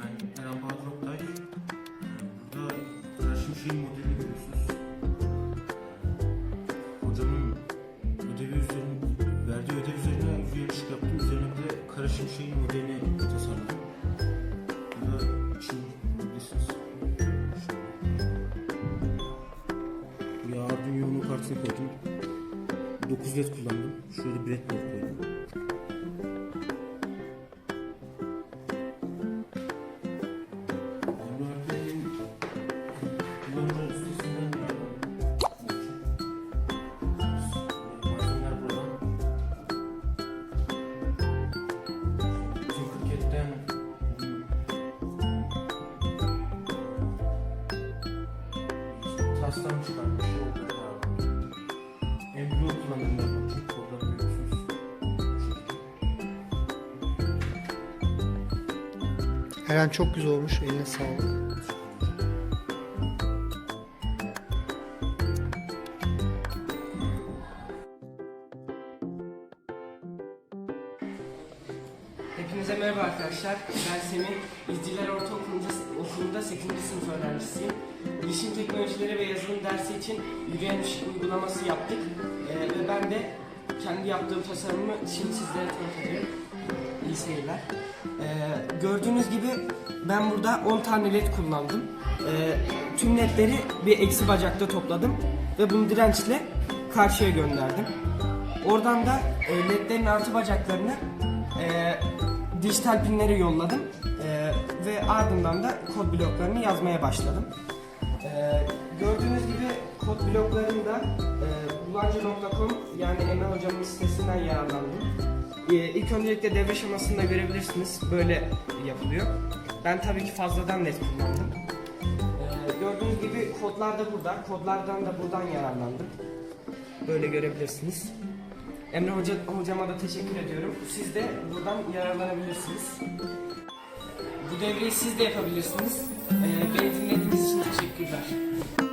Ben Eren Bahadır Oktay. Ee, burada Kıra Şimşek'in modelini görüyorsunuz. Ee, hocamın ödevi üzerine, verdiği ödev üzerine yüz yarışık yaptım. Üzerine bir de Kara Şimşek'in modelini tasarladım. Burada için bilirsiniz. Buraya Arduino'nun kartını koydum. 9 led kullandım. Şöyle breadboard koydum. Tastan çıkarmış oldu galiba. Embryo kullanımı yapmak için kodları görüyorsunuz. Eren çok güzel olmuş. Eline sağlık. Hepinize merhaba arkadaşlar. Ben Semih. İzciler Ortaokulu'nda, okulunda 8. sınıf öğrencisiyim. Bilişim teknolojileri ve yazılım dersi için yürüyen uygulaması yaptık. Ee, ve ben de kendi yaptığım tasarımı şimdi sizlere tanıtacağım. İyi seyirler. Ee, gördüğünüz gibi ben burada 10 tane led kullandım. Ee, tüm ledleri bir eksi bacakta topladım ve bunu dirençle karşıya gönderdim. Oradan da e, ledlerin artı bacaklarını e, dijital pinleri yolladım E, ve ardından da kod bloklarını yazmaya başladım. E, gördüğünüz gibi kod bloklarında e, bulancı.com yani Emre hocamın sitesinden yararlandım. E, ilk öncelikle devre şemasını da görebilirsiniz. Böyle yapılıyor. Ben tabii ki fazladan net kullandım. E, gördüğünüz gibi kodlar da burada. Kodlardan da buradan yararlandım. Böyle görebilirsiniz. Emre Hoca, hocama da teşekkür ediyorum. Siz de buradan yararlanabilirsiniz. Bu devreyi siz de yapabilirsiniz. ください。